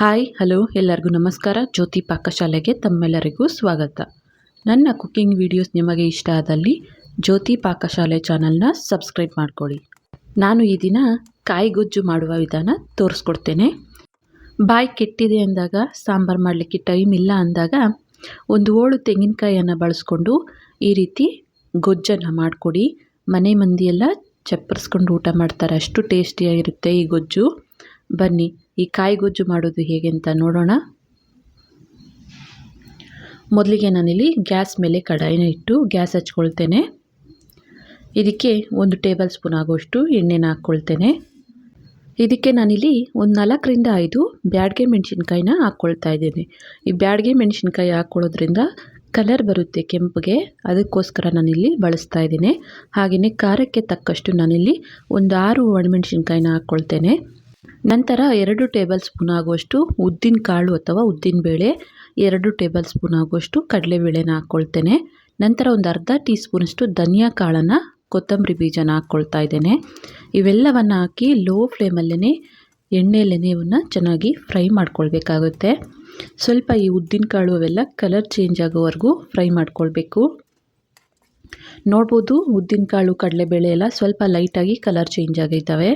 Hi, hello, ಎಲ್ಲರಿಗೂ ನಮಸ್ಕಾರ. ಜ್ಯೋತಿ ಪಾಕಶಾಲೆಗೆ ತಮ್ಮೆಲ್ಲರಿಗೂ ಸ್ವಾಗತ. ನನ್ನ ಕುಕ್ಕಿಂಗ್ ವಿಡಿಯೋಸ್ ನಿಮಗೆ ಇಷ್ಟ ಆದಲ್ಲಿ ಜ್ಯೋತಿ ಪಾಕಶಾಲೆ ಚಾನಲ್ನ ಸಬ್ಸ್ಕ್ರೈಬ್ ಮಾಡ್ಕೊಳ್ಳಿ. ನಾನು ಈ ದಿನ ಕಾಯಿಗೊಜ್ಜು ಮಾಡುವ ವಿಧಾನ ತೋರಿಸ್ಕೊಡ್ತೇನೆ. ಬಾಯಿ ಕೆಟ್ಟಿದೆ ಅಂದಾಗ, ಸಾಂಬಾರು ಮಾಡಲಿಕ್ಕೆ ಟೈಮ್ ಇಲ್ಲ ಅಂದಾಗ, ಒಂದು ಓಳು ತೆಂಗಿನಕಾಯಿಯನ್ನು ಬಳಸ್ಕೊಂಡು ಈ ರೀತಿ ಗೊಜ್ಜನ್ನು ಮಾಡಿಕೊಡಿ. ಮನೆ ಮಂದಿಯೆಲ್ಲ ಚಪ್ಪರಿಸ್ಕೊಂಡು ಊಟ ಮಾಡ್ತಾರೆ. ಅಷ್ಟು ಟೇಸ್ಟಿಯಾಗಿರುತ್ತೆ ಈ ಗೊಜ್ಜು. ಬನ್ನಿ, ಈ ಕಾಯಿ ಗೊಜ್ಜು ಮಾಡೋದು ಹೇಗೆ ಅಂತ ನೋಡೋಣ. ಮೊದಲಿಗೆ ನಾನಿಲ್ಲಿ ಗ್ಯಾಸ್ ಮೇಲೆ ಕಡಾಯಿನ ಇಟ್ಟು ಗ್ಯಾಸ್ ಹಚ್ಕೊಳ್ತೇನೆ. ಇದಕ್ಕೆ ಒಂದು ಟೇಬಲ್ ಸ್ಪೂನ್ ಆಗೋಷ್ಟು ಎಣ್ಣೆನ ಹಾಕ್ಕೊಳ್ತೇನೆ. ಇದಕ್ಕೆ ನಾನಿಲ್ಲಿ ಒಂದು ನಾಲ್ಕರಿಂದ ಐದು ಬ್ಯಾಡ್ಗೆ ಮೆಣಸಿನ್ಕಾಯಿನ ಹಾಕ್ಕೊಳ್ತಾ ಇದ್ದೀನಿ. ಈ ಬ್ಯಾಡ್ಗೆ ಮೆಣಸಿನ್ಕಾಯಿ ಹಾಕ್ಕೊಳ್ಳೋದ್ರಿಂದ ಕಲರ್ ಬರುತ್ತೆ ಕೆಂಪಿಗೆ, ಅದಕ್ಕೋಸ್ಕರ ನಾನಿಲ್ಲಿ ಬಳಸ್ತಾ ಇದ್ದೀನಿ. ಹಾಗೆಯೇ ಖಾರಕ್ಕೆ ತಕ್ಕಷ್ಟು ನಾನಿಲ್ಲಿ ಒಂದು ಆರು ಒಣಮೆಣಸಿನ್ಕಾಯಿನ ಹಾಕ್ಕೊಳ್ತೇನೆ. ನಂತರ ಎರಡು ಟೇಬಲ್ ಸ್ಪೂನ್ ಆಗುವಷ್ಟು ಉದ್ದಿನ ಕಾಳು ಅಥವಾ ಉದ್ದಿನ ಬೇಳೆ, ಎರಡು ಟೇಬಲ್ ಸ್ಪೂನ್ ಆಗುವಷ್ಟು ಕಡಲೆಬೇಳೆನ ಹಾಕ್ಕೊಳ್ತೇನೆ. ನಂತರ ಒಂದು ಅರ್ಧ ಟೀ ಸ್ಪೂನಷ್ಟು ಧನಿಯಾ ಕಾಳನ್ನು, ಕೊತ್ತಂಬರಿ ಬೀಜನ ಹಾಕ್ಕೊಳ್ತಾ ಇದ್ದೇನೆ. ಇವೆಲ್ಲವನ್ನು ಹಾಕಿ ಲೋ ಫ್ಲೇಮಲ್ಲೇ ಎಣ್ಣೆಯಲ್ಲೇ ಇವನ್ನ ಚೆನ್ನಾಗಿ ಫ್ರೈ ಮಾಡ್ಕೊಳ್ಬೇಕಾಗುತ್ತೆ. ಸ್ವಲ್ಪ ಈ ಉದ್ದಿನ ಕಾಳು ಅವೆಲ್ಲ ಕಲರ್ ಚೇಂಜ್ ಆಗೋವರೆಗೂ ಫ್ರೈ ಮಾಡ್ಕೊಳ್ಬೇಕು. ನೋಡ್ಬೋದು ಉದ್ದಿನ ಕಾಳು, ಕಡಲೆಬೇಳೆ ಎಲ್ಲ ಸ್ವಲ್ಪ ಲೈಟಾಗಿ ಕಲರ್ ಚೇಂಜ್ ಆಗಿದ್ದಾವೆ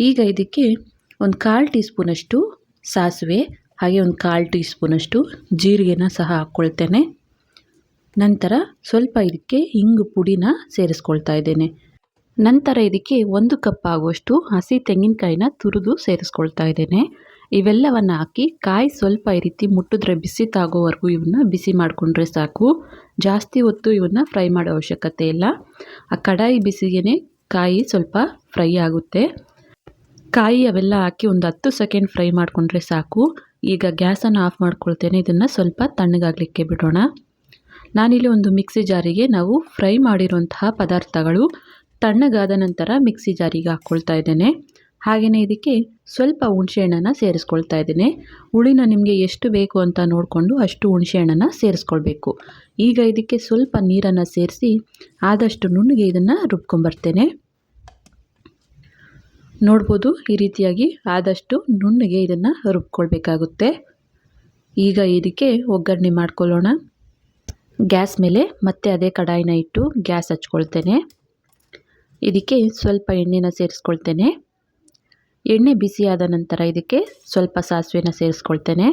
ಈಗ ಇದಕ್ಕೆ ಒಂದು ಕಾಲು ಟೀ ಸ್ಪೂನಷ್ಟು ಸಾಸಿವೆ, ಹಾಗೆ ಒಂದು ಕಾಲು ಟೀ ಸ್ಪೂನಷ್ಟು ಜೀರಿಗೆನ ಸಹ ಹಾಕ್ಕೊಳ್ತೇನೆ. ನಂತರ ಸ್ವಲ್ಪ ಇದಕ್ಕೆ ಹಿಂಗು ಪುಡಿನ ಸೇರಿಸ್ಕೊಳ್ತಾ ಇದ್ದೇನೆ. ನಂತರ ಇದಕ್ಕೆ ಒಂದು ಕಪ್ ಆಗುವಷ್ಟು ಹಸಿ ತೆಂಗಿನಕಾಯಿನ ತುರಿದು ಸೇರಿಸ್ಕೊಳ್ತಾ ಇದ್ದೇನೆ. ಇವೆಲ್ಲವನ್ನು ಹಾಕಿ ಕಾಯಿ ಸ್ವಲ್ಪ ಈ ರೀತಿ ಮುಟ್ಟಿದ್ರೆ ಬಿಸಿ ತಾಗೋವರೆಗೂ ಇವನ್ನ ಬಿಸಿ ಮಾಡಿಕೊಂಡ್ರೆ ಸಾಕು. ಜಾಸ್ತಿ ಹೊತ್ತು ಇವನ್ನ ಫ್ರೈ ಮಾಡೋ ಅವಶ್ಯಕತೆ ಇಲ್ಲ. ಆ ಕಡಾಯಿ ಬಿಸಿಗೆ ಕಾಯಿ ಸ್ವಲ್ಪ ಫ್ರೈ ಆಗುತ್ತೆ. ಕಾಯಿ ಅವೆಲ್ಲ ಹಾಕಿ ಒಂದು ಹತ್ತು ಸೆಕೆಂಡ್ ಫ್ರೈ ಮಾಡಿಕೊಂಡ್ರೆ ಸಾಕು. ಈಗ ಗ್ಯಾಸನ್ನು ಆಫ್ ಮಾಡ್ಕೊಳ್ತೇನೆ. ಇದನ್ನು ಸ್ವಲ್ಪ ತಣ್ಣಗಾಗಲಿಕ್ಕೆ ಬಿಡೋಣ. ನಾನಿಲ್ಲಿ ಒಂದು ಮಿಕ್ಸಿ ಜಾರಿಗೆ ನಾವು ಫ್ರೈ ಮಾಡಿರುವಂತಹ ಪದಾರ್ಥಗಳು ತಣ್ಣಗಾದ ನಂತರ ಮಿಕ್ಸಿ ಜಾರಿಗೆ ಹಾಕ್ಕೊಳ್ತಾ ಇದ್ದೇನೆ. ಹಾಗೆಯೇ ಇದಕ್ಕೆ ಸ್ವಲ್ಪ ಹುಣಸೆಹಣ್ಣನ್ನು ಸೇರಿಸ್ಕೊಳ್ತಾ ಇದ್ದೇನೆ. ಹುಳಿನ ನಿಮಗೆ ಎಷ್ಟು ಬೇಕು ಅಂತ ನೋಡಿಕೊಂಡು ಅಷ್ಟು ಹುಣಸೆಹಣ್ಣನ್ನು ಸೇರಿಸ್ಕೊಳ್ಬೇಕು. ಈಗ ಇದಕ್ಕೆ ಸ್ವಲ್ಪ ನೀರನ್ನು ಸೇರಿಸಿ ಆದಷ್ಟು ನುಣ್ಣಗೆ ಇದನ್ನು ರುಬ್ಕೊಂಬರ್ತೇನೆ. ನೋಡ್ಬೋದು ಈ ರೀತಿಯಾಗಿ ಆದಷ್ಟು ನುಣ್ಣಗೆ ಇದನ್ನು ರುಬ್ಕೊಳ್ಬೇಕಾಗುತ್ತೆ. ಈಗ ಇದಕ್ಕೆ ಒಗ್ಗರಣೆ ಮಾಡ್ಕೊಳ್ಳೋಣ. ಗ್ಯಾಸ್ ಮೇಲೆ ಮತ್ತೆ ಅದೇ ಕಡಾಯಿನ ಇಟ್ಟು ಗ್ಯಾಸ್ ಹಚ್ಕೊಳ್ತೇನೆ. ಇದಕ್ಕೆ ಸ್ವಲ್ಪ ಎಣ್ಣೆನ ಸೇರಿಸ್ಕೊಳ್ತೇನೆ. ಎಣ್ಣೆ ಬಿಸಿಯಾದ ನಂತರ ಇದಕ್ಕೆ ಸ್ವಲ್ಪ ಸಾಸಿವೆನ ಸೇರಿಸ್ಕೊಳ್ತೇನೆ.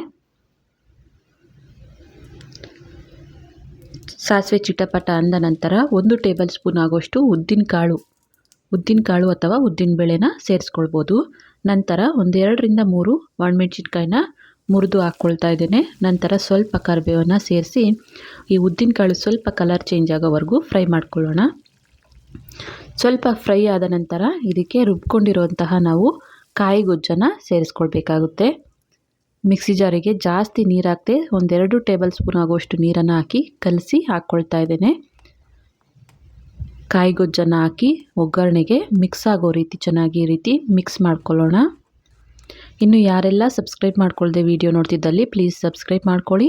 ಸಾಸಿವೆ ಚಿಟಪಟ ಅಂದ ನಂತರ ಒಂದು ಟೇಬಲ್ ಸ್ಪೂನ್ ಆಗೋಷ್ಟು ಉದ್ದಿನ ಕಾಳು ಉದ್ದಿನ ಕಾಳು ಅಥವಾ ಉದ್ದಿನ ಬೇಳೆನ ಸೇರಿಸ್ಕೊಳ್ಬೋದು. ನಂತರ ಒಂದೆರಡರಿಂದ ಮೂರು ಒಣಮೆಣ್ಸಿನ್ಕಾಯಿನ ಮುರಿದು ಹಾಕ್ಕೊಳ್ತಾ ಇದ್ದೇನೆ. ನಂತರ ಸ್ವಲ್ಪ ಕರಿಬೇವನ್ನು ಸೇರಿಸಿ ಈ ಉದ್ದಿನಕಾಳು ಸ್ವಲ್ಪ ಕಲರ್ ಚೇಂಜ್ ಆಗೋವರೆಗೂ ಫ್ರೈ ಮಾಡ್ಕೊಳ್ಳೋಣ. ಸ್ವಲ್ಪ ಫ್ರೈ ಆದ ನಂತರ ಇದಕ್ಕೆ ರುಬ್ಕೊಂಡಿರುವಂತಹ ನಾವು ಕಾಯಿ ಗೊಜ್ಜನ್ನು ಸೇರಿಸ್ಕೊಳ್ಬೇಕಾಗುತ್ತೆ. ಮಿಕ್ಸಿ ಜಾರಿಗೆ ಜಾಸ್ತಿ ನೀರು ಹಾಕದೆ ಒಂದೆರಡು ಟೇಬಲ್ ಸ್ಪೂನ್ ಆಗುವಷ್ಟು ನೀರನ್ನು ಹಾಕಿ ಕಲಸಿ ಹಾಕ್ಕೊಳ್ತಾ ಇದ್ದೇನೆ. ಕಾಯಿ ಗೊಜ್ಜನ್ನು ಹಾಕಿ ಒಗ್ಗರಣೆಗೆ ಮಿಕ್ಸ್ ಆಗೋ ರೀತಿ ಚೆನ್ನಾಗಿ ಈ ರೀತಿ ಮಿಕ್ಸ್ ಮಾಡ್ಕೊಳ್ಳೋಣ. ಇನ್ನು ಯಾರೆಲ್ಲ ಸಬ್ಸ್ಕ್ರೈಬ್ ಮಾಡ್ಕೊಳ್ಳದೆ ವಿಡಿಯೋ ನೋಡ್ತಿದ್ದಲ್ಲಿ ಪ್ಲೀಸ್ ಸಬ್ಸ್ಕ್ರೈಬ್ ಮಾಡ್ಕೊಳ್ಳಿ.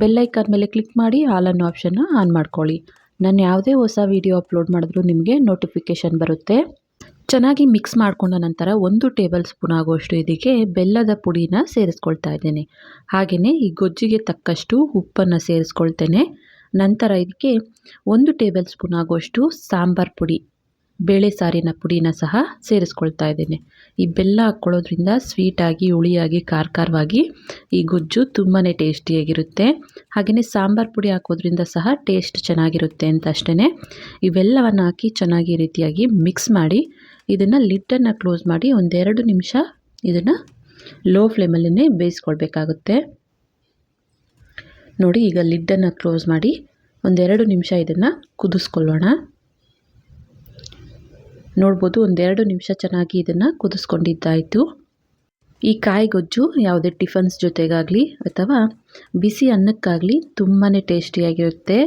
ಬೆಲ್ಲೈಕನ್ ಮೇಲೆ ಕ್ಲಿಕ್ ಮಾಡಿ ಆಲ್ ಅನ್ನೋ ಆಪ್ಷನ್ನ ಆನ್ ಮಾಡ್ಕೊಳ್ಳಿ. ನಾನು ಯಾವುದೇ ಹೊಸ ವಿಡಿಯೋ ಅಪ್ಲೋಡ್ ಮಾಡಿದ್ರೂ ನಿಮಗೆ ನೋಟಿಫಿಕೇಷನ್ ಬರುತ್ತೆ. ಚೆನ್ನಾಗಿ ಮಿಕ್ಸ್ ಮಾಡಿಕೊಂಡ ನಂತರ ಒಂದು ಟೇಬಲ್ ಸ್ಪೂನ್ ಆಗುವಷ್ಟು ಇದಕ್ಕೆ ಬೆಲ್ಲದ ಪುಡಿನ ಸೇರಿಸ್ಕೊಳ್ತಾ ಇದ್ದೇನೆ. ಹಾಗೆಯೇ ಈ ಗೊಜ್ಜಿಗೆ ತಕ್ಕಷ್ಟು ಉಪ್ಪನ್ನು ಸೇರಿಸ್ಕೊಳ್ತೇನೆ. ನಂತರ ಇದಕ್ಕೆ ಒಂದು ಟೇಬಲ್ ಸ್ಪೂನ್ ಆಗುವಷ್ಟು ಸಾಂಬಾರು ಪುಡಿ, ಬೇಳೆ ಸಾರಿನ ಪುಡಿನ ಸಹ ಸೇರಿಸ್ಕೊಳ್ತಾ ಇದ್ದೇನೆ. ಈ ಬೆಲ್ಲ ಹಾಕ್ಕೊಳ್ಳೋದ್ರಿಂದ ಸ್ವೀಟಾಗಿ ಹುಳಿಯಾಗಿ ಖಾರ ಖಾರವಾಗಿ ಈ ಗೊಜ್ಜು ತುಂಬಾ ಟೇಸ್ಟಿಯಾಗಿರುತ್ತೆ. ಹಾಗೆಯೇ ಸಾಂಬಾರು ಪುಡಿ ಹಾಕೋದ್ರಿಂದ ಸಹ ಟೇಸ್ಟ್ ಚೆನ್ನಾಗಿರುತ್ತೆ ಅಂತ ಅಷ್ಟೇ ಇವೆಲ್ಲವನ್ನು ಹಾಕಿ ಚೆನ್ನಾಗಿ ರೀತಿಯಾಗಿ ಮಿಕ್ಸ್ ಮಾಡಿ ಇದನ್ನು ಲಿಟ್ಟನ್ನು ಕ್ಲೋಸ್ ಮಾಡಿ ಒಂದೆರಡು ನಿಮಿಷ ಇದನ್ನು ಲೋ ಫ್ಲೇಮಲ್ಲೇ ಬೇಯಿಸ್ಕೊಳ್ಬೇಕಾಗುತ್ತೆ. ನೋಡಿ ಈಗ ಲಿಡ್ಡನ್ನು ಕ್ಲೋಸ್ ಮಾಡಿ ಒಂದೆರಡು ನಿಮಿಷ ಇದನ್ನು ಕುದಿಸ್ಕೊಳ್ಳೋಣ. ನೋಡ್ಬೋದು ಒಂದೆರಡು ನಿಮಿಷ ಚೆನ್ನಾಗಿ ಇದನ್ನು ಕುದಿಸ್ಕೊಂಡಿದ್ದಾಯಿತು. ಈ ಕಾಯಿ ಗೊಜ್ಜು ಯಾವುದೇ ಟಿಫನ್ಸ್ ಜೊತೆಗಾಗಲಿ ಅಥವಾ ಬಿಸಿ ಅನ್ನಕ್ಕಾಗಲಿ ತುಂಬಾ ಟೇಸ್ಟಿಯಾಗಿರುತ್ತೆ.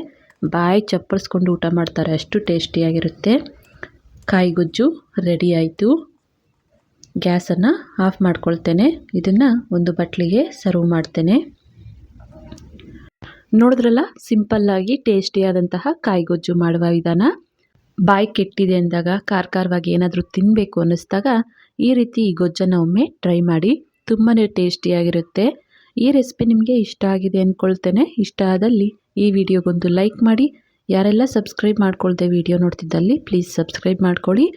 ಬಾಯಿ ಚಪ್ಪರಿಸ್ಕೊಂಡು ಊಟ ಮಾಡ್ತಾರೆ ಅಷ್ಟು ಟೇಸ್ಟಿಯಾಗಿರುತ್ತೆ. ಕಾಯಿ ಗೊಜ್ಜು ರೆಡಿ ಆಯಿತು. ಗ್ಯಾಸನ್ನು ಆಫ್ ಮಾಡ್ಕೊಳ್ತೇನೆ. ಇದನ್ನು ಒಂದು ಬಟ್ಲಿಗೆ ಸರ್ವ್ ಮಾಡ್ತೇನೆ. ನೋಡಿದ್ರಲ್ಲ? ಸಿಂಪಲ್ಲಾಗಿ ಟೇಸ್ಟಿಯಾದಂತಹ ಕಾಯಿಗೊಜ್ಜು ಮಾಡುವ ವಿಧಾನ. ಬಾಯಿ ಕೆಟ್ಟಿದೆ ಅಂದಾಗ ಖಾರ ಖಾರವಾಗಿ ಏನಾದರೂ ತಿನ್ನಬೇಕು ಅನ್ನಿಸ್ದಾಗ, ಈ ರೀತಿ ಈ ಗೊಜ್ಜನ್ನು ಒಮ್ಮೆ ಟ್ರೈ ಮಾಡಿ. ತುಂಬಾ ಟೇಸ್ಟಿಯಾಗಿರುತ್ತೆ ಈ ರೆಸಿಪಿ ನಿಮಗೆ ಇಷ್ಟ ಆಗಿದೆ ಅಂದ್ಕೊಳ್ತೇನೆ ಇಷ್ಟ ಆದಲ್ಲಿ ಈ ವಿಡಿಯೋಗೊಂದು ಲೈಕ್ ಮಾಡಿ. ಯಾರೆಲ್ಲ ಸಬ್ಸ್ಕ್ರೈಬ್ ಮಾಡ್ಕೊಳ್ದೆ ವಿಡಿಯೋ ನೋಡ್ತಿದ್ದಲ್ಲಿ, ಪ್ಲೀಸ್ ಸಬ್ಸ್ಕ್ರೈಬ್ ಮಾಡ್ಕೊಳ್ಳಿ.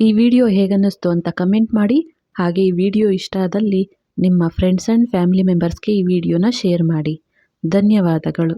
ಈ ವಿಡಿಯೋ ಹೇಗನ್ನಿಸ್ತು ಅಂತ ಕಮೆಂಟ್ ಮಾಡಿ. ಹಾಗೆ ಈ ವಿಡಿಯೋ ಇಷ್ಟ ಆದಲ್ಲಿ ನಿಮ್ಮ ಫ್ರೆಂಡ್ಸ್ ಆ್ಯಂಡ್ ಫ್ಯಾಮಿಲಿ ಮೆಂಬರ್ಸ್ಗೆ ಈ ವಿಡಿಯೋನ ಶೇರ್ ಮಾಡಿ. ಧನ್ಯವಾದಗಳು.